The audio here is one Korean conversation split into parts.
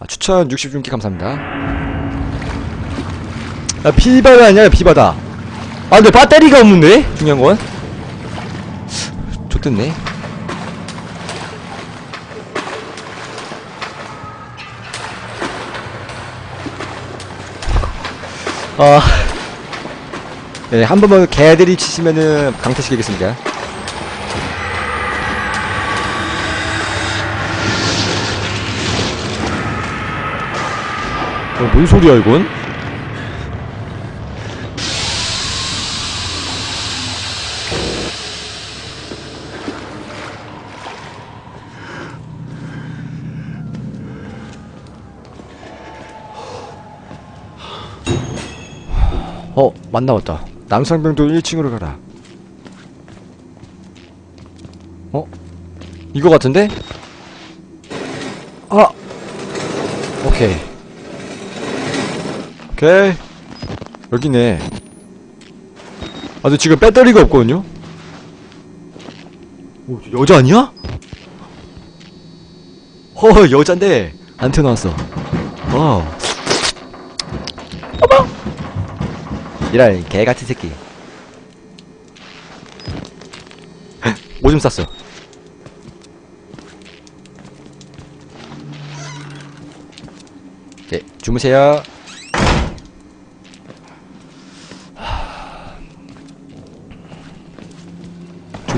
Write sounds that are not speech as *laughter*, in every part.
아, 추천 60중기 감사합니다. 아, 비바다 아니야, 비바다. 아, 근데 배터리가 없는데? 중요한 건? 좋겠네. 아. 네, 한 번만 개들이 치시면은 강퇴시키겠습니다. 어, 뭔 소리야, 이건? 어, 만나왔다. 남상병도 1층으로 가라. 어? 이거 같은데? 아! 오케이. 오케이. 여기네. 아, 근데 지금 배터리가 없거든요? 오, 저 여자 아니야? 허, 여잔데. 안 태어나왔어. 어. 이랄 개 같은 새끼. *laughs* 오줌 쌌어. 네, 주무세요.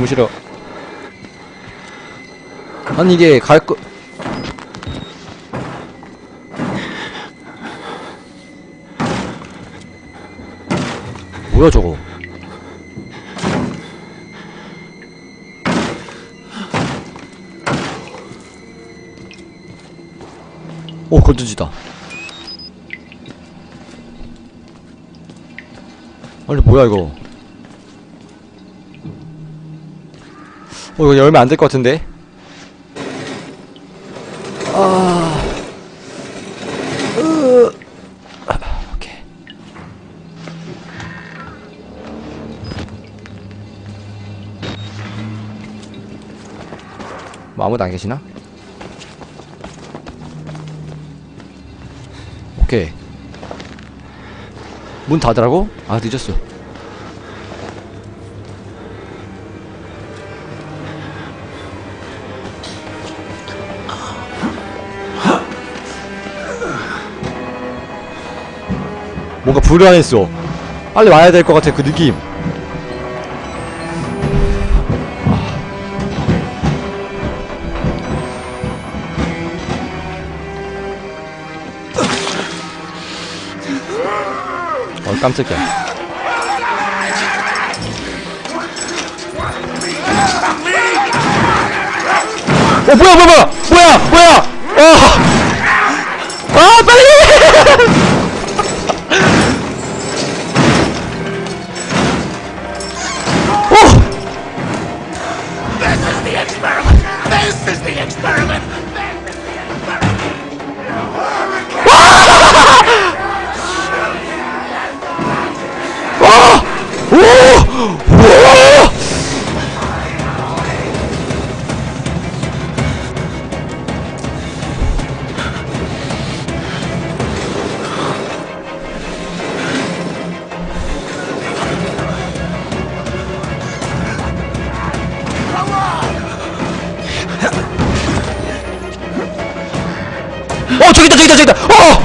주무시러. 아니 이게 갈 거. 뭐야 저거? 오 건전지다. 아니 뭐야 이거? 어 이거 열면 안 될 것 같은데? 아, 으, 아, 오케이. 뭐 아무도 안 계시나? 오케이. 문 닫으라고? 아 늦었어. 불안했어. 빨리 와야 될 것 같아 그 느낌. 어 깜짝이야. 어 뭐야 뭐야 뭐야 뭐야 뭐야 어!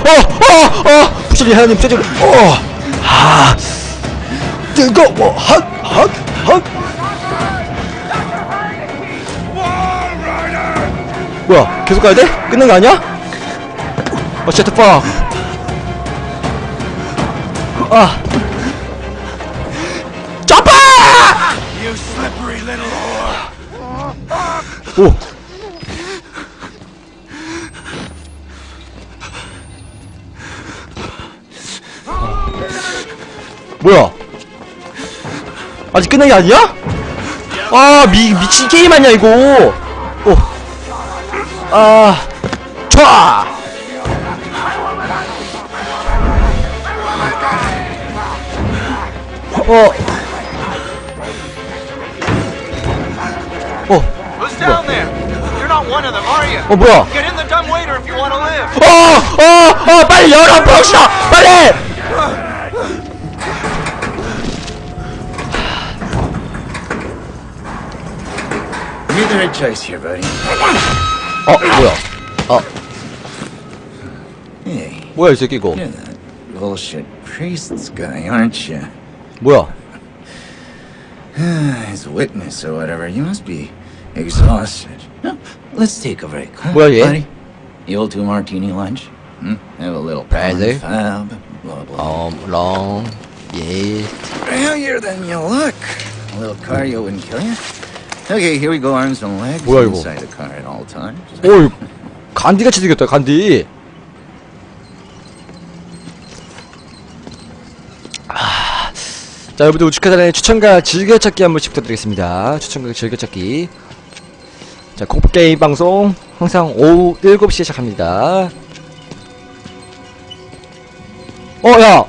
어어어 어 부처님 하나님 부처님 어아 뜨거워 핫핫핫 뭐야 계속 가야 돼? 끝난 거 아니야? 어 쉣트 팍 아. 점프! Whore! 오. 뭐야? 아직 끝난 게 아니야? 아, 미, 미친 게임 아니야, 이거? 오. 아. 촤! 어. 어. 어, 뭐야? 어, 어, 어, 빨리 열어, 병신아! 빨리! You're the right choice here, buddy. 어, 뭐야? 어, Hey, 뭐야, 이 새끼, 이거. you're that bullshit priest guy, aren't you? 뭐야? *sighs* As a witness or whatever, you must be exhausted. No, let's take a break, huh, Well, yeah. buddy? The old two martini lunch? Hmm? Have a little Rather. fab, blah blah. Um, long, 예. Healthier than you look. A little cardio wouldn't kill you. Okay, here we go, arms and legs 뭐야, 이거? inside the car at all times. 오, 간디같이 생겼다, 간디. 아, 자, 여러분들 우측 하단에 추천과 즐겨찾기 한 번씩 부탁드리겠습니다. 추천과 즐겨찾기. 자, 공포게임 방송 항상 오후 7시에 시작합니다. 어, 야!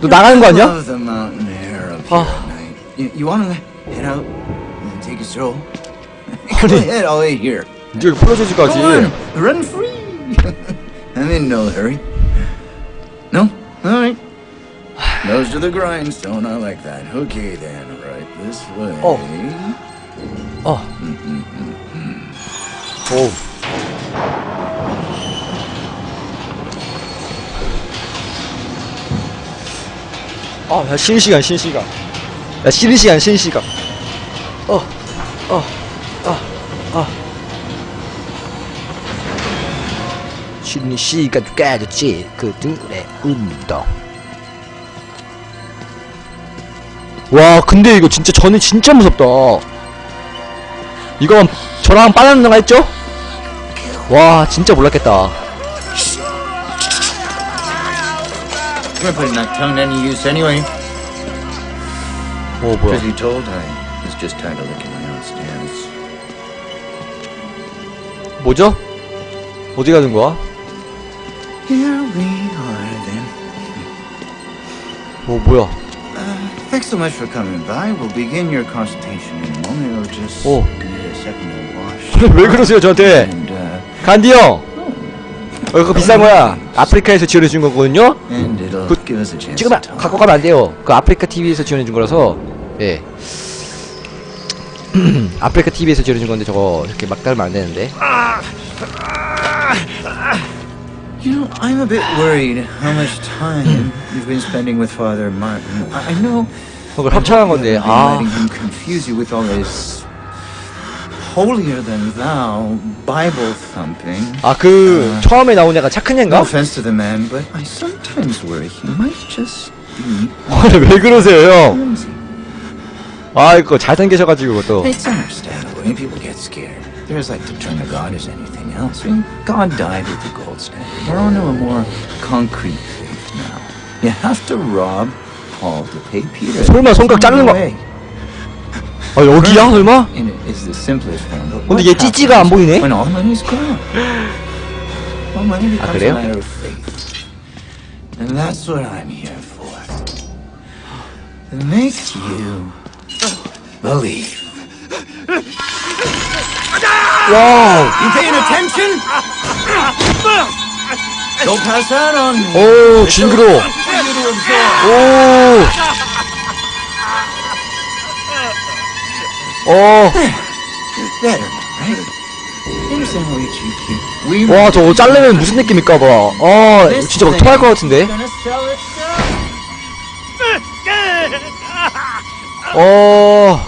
너 나가는 거 아니야? Love the mountain air up here Ah. at night. You, you want to head out and take a stroll? Go *laughs* 아니, ahead, I'll wait here. 이제 풀어주지까지. Go on, run free. *laughs* I'm in no hurry. No, all right. Nose to the grindstone. I like that. Okay then, right this way. Oh. 어. 오. 아, 야, 쉬는 시간, 쉬는 시간. 야, 쉬는 시간, 쉬는 시간. 어, 어, 아, 아. 쉬는 시간 까졌지, 그 등의 운동. 와, 근데 이거 진짜 저는 진짜 무섭다. 이건 저랑 빠른 누가 했죠? 와 진짜 몰랐겠다. 오 뭐야 you told I was just tired of licking my own stance. 뭐죠? 어디 가는 거야? Here we are then. 오 뭐야 Thanks so much for coming by. We'll begin your consultation in a moment. It'll just Oh. need a second to wash. 왜 그러세요 저한테 And, uh, 간디 형 어, 이거 비싼 거야 아프리카에서 지원해 준 거거든요 and 그- give us a chance 지금. 갖고 가면 안 돼요 그 아프리카 TV에서 지원해 준 거라서 예 아프리카 TV에서 지원해 준 건데 저거 이렇게 막 달면 안 되는데 You know, I'm a bit worried how much time you've been spending with Father Martin. I, know. 그걸 합창한 건데 아 confuse you with all this holier than thou Bible thumping. 아 그 처음에 나온 애가 착한 No 애인가? offense to the man, but I sometimes worry he might just be 왜 그러세요 형? flimsy. 아 이거 잘생기셔가지고 또 It's understandable when people get scared. They're as like to turn to God as anything else. I mean, God died with the gold standard. We're on to a more concrete faith now. You have to rob Paul to pay Peter. 설마 손가락 자르는 거- Way. 아 여기야 설마? And it is the simplest form. But 근데 what 얘 찌찌가 안 happens 보이네? When all money's gone. Well, money becomes a 그래요? matter of faith. And that's what I'm here for. To make you believe. 와우 You paying attention? Don't pass that on me. 오 징그러. 오 We 와, 저거 자르면 무슨 느낌일까 봐. 아, 진짜 막 토할 것 같은데? 어.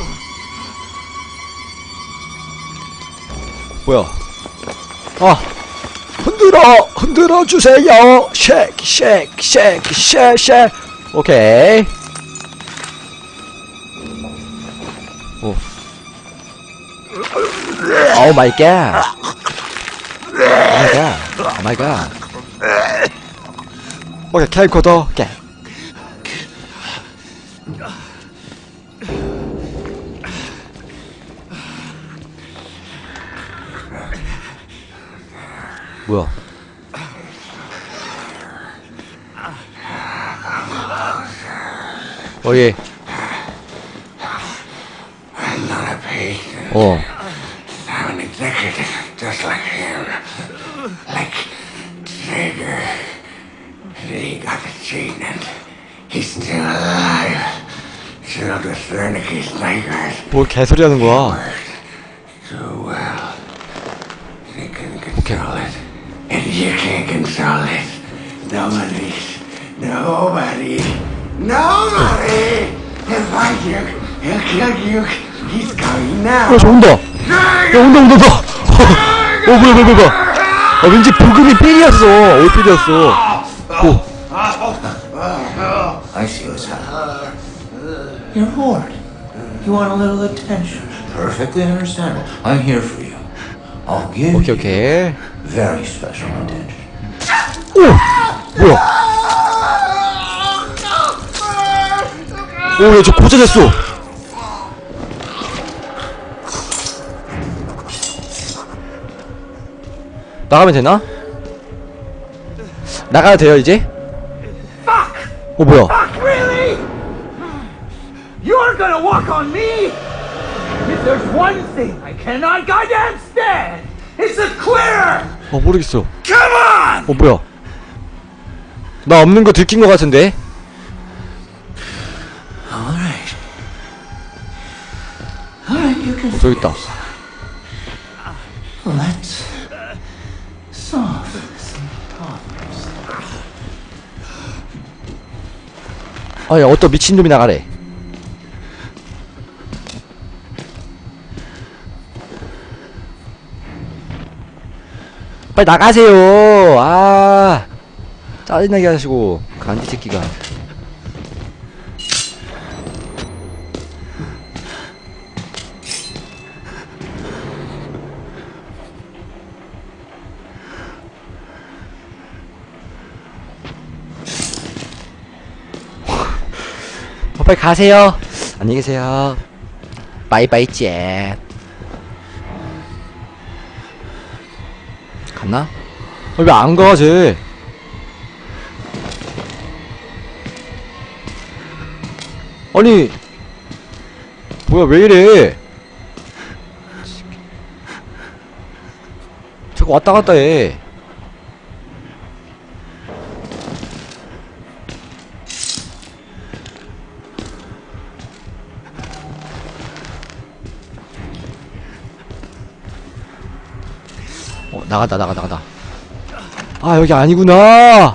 뭐야? 아, 흔들어, 흔들어 주세요. 쉐이크, 쉐이크, 쉐이크, 쉐이크, 쉐이크. 오케이. 오 마이 갓. 오 마이 갓. 오 마이 갓. 오케이, 캠코더, 겟. 뭐야? 어, 예. 어. I'm an executive, just like him. like Traeger. He got the chain and he's still alive. Filled with Wernicke's nightmares. 뭘 개소리 하는 거야. 야, 저 온다. 야, 온다, 온다, 온다. 어, 뭐야, 뭐야, 뭐야. 아, 왠지 부금이 삘이었어. 올삘이었어. 오, happening. You're bored. You want a little attention. Perfectly understandable. I'm here for you. I'll give 오케이, you 오케이. very special attention. 오! 뭐야? 오, 야, 저 고쳐졌어. 나가면 되나? 나가도 돼요, 이제? 어, 뭐야? Gonna walk on me? If there's one thing I cannot goddamn stand, it's a quitter! 어, 모르겠어. Come on! 어, 뭐야? 나 없는 거 들킨 거 같은데? All right. All right, you can. 어, 저기 있다. Let's solve this problem. 아, 야, 어떤 미친 놈이 나가래. 빨리 나가세요. 아, 짜증나게 하시고 간지 새끼가. 어, 빨리 가세요. 안녕히 계세요. 바이바이 잼. 갔나? 어, 왜안 가, 쟤? 아니, 뭐야, 왜 이래? 자꾸 왔다 갔다 해. 어, 나가다, 나가다, 나가다. 아, 여기 아니구나!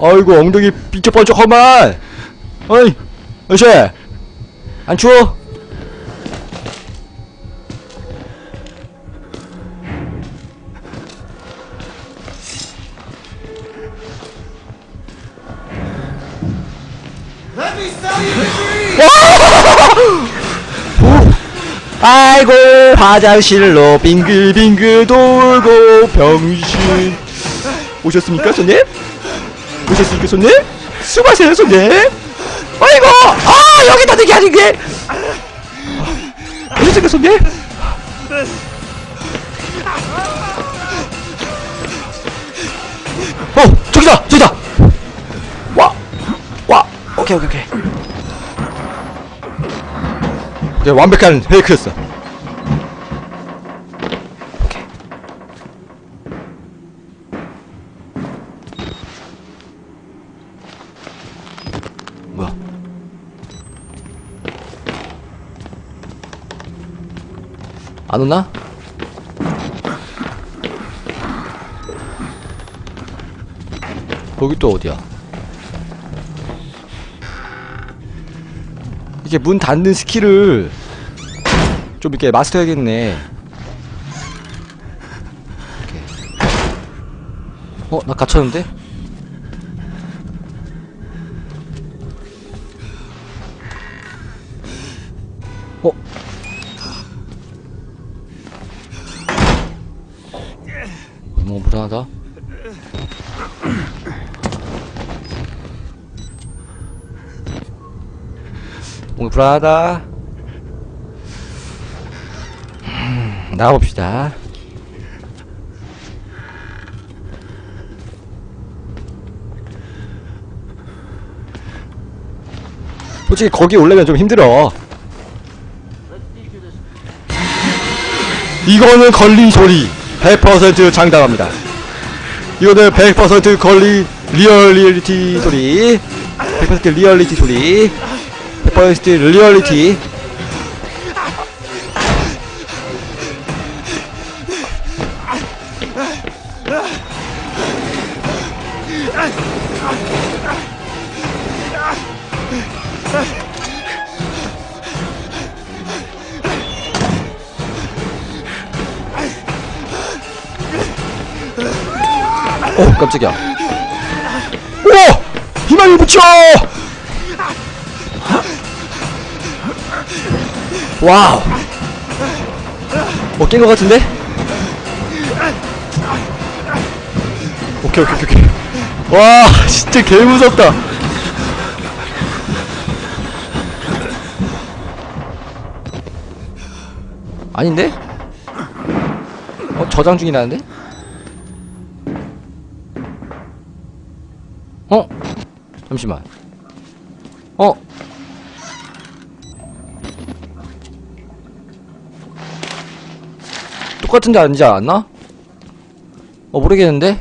아이고 엉덩이 삐쩍번쩍하만 어이 어이씨 안 추워? 아이고 화장실로 빙글빙글 돌고 병신 오셨습니까 손님? 오셨습니까 손님? 수고하세요 손님. 아이고 아 여기 다 대게 하는 게! 오셨습니까 손님? 어 저기다 저기다! 와 와 오케이 오케이 오케이. 오케이 완벽한 페이크였어 오케이 뭐야 안 오나? 거기 또 어디야? 이게 문 닫는 스킬을 좀 이렇게 마스터해야겠네. 오케이. 어, 나 갇혔는데? 음, 나가봅시다. 솔직히 거기 올라면 좀 힘들어. 이거는 걸린 소리 100% 장담합니다. 이거는 100% 걸린 리얼리티 소리 100% 리얼리티 소리 100% 리얼리티 오 깜짝이야 오! 희망을 붙여! 와우 뭐 깬 것 같은데? 오케이 오케이 오케이 와 진짜 개무섭다 아닌데? 어 저장 중이라는데? 어? 잠시만. 어? 똑같은 데 아니지 않았나? 어, 모르겠는데?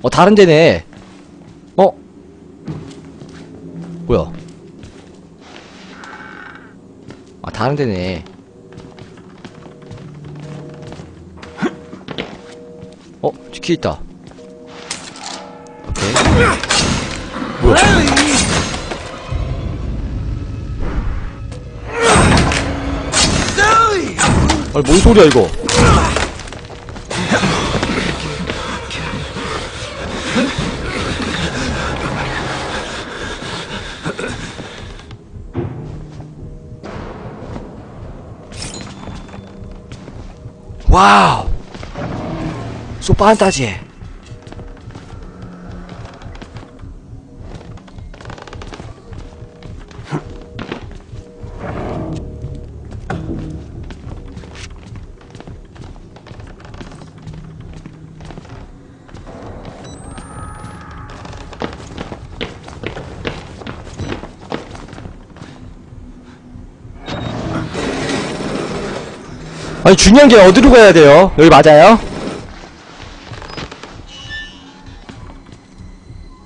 어, 다른 데네. 어? 뭐야? 아, 다른 데네. 어, 키 있다. 오케이. 뭐야? 아니 뭔 소리야 이거? 와우! 소 판타지. 아니 중요한 게 어디로 가야 돼요? 여기 맞아요?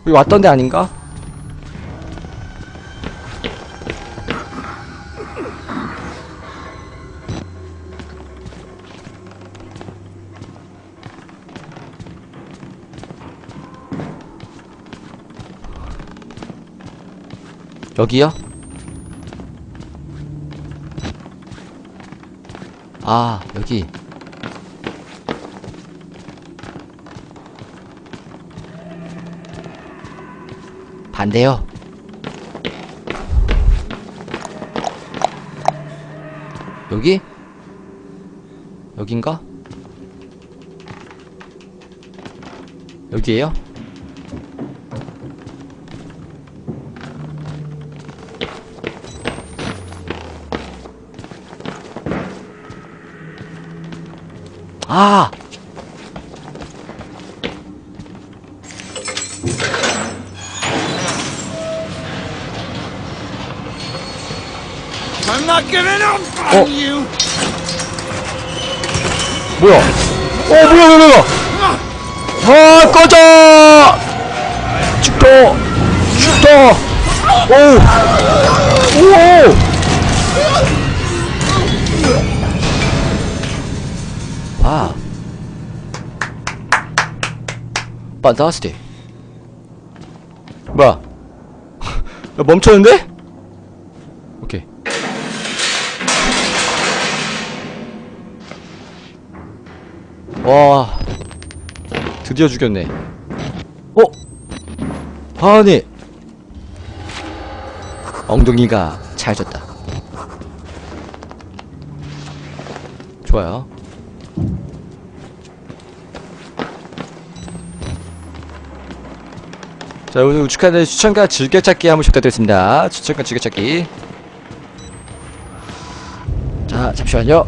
여기 왔던 데 아닌가? 여기요? 아, 여기. 반대요. 여기? 여긴가? 여기에요? 아! Oh. you! 뭐야? 어, 뭐야, 뭐야, 뭐야! 아, 꺼져! 죽도! 죽도! 오! 오! 판타스틱. 뭐야? *laughs* 야, 멈췄는데? 오케이. 와 드디어 죽였네 어? 아니 엉덩이가 차여졌다 자 오늘 우측하는 추천과 즐겨찾기 한번 부탁드리겠습니다. 추천과 즐겨찾기. 자 잠시만요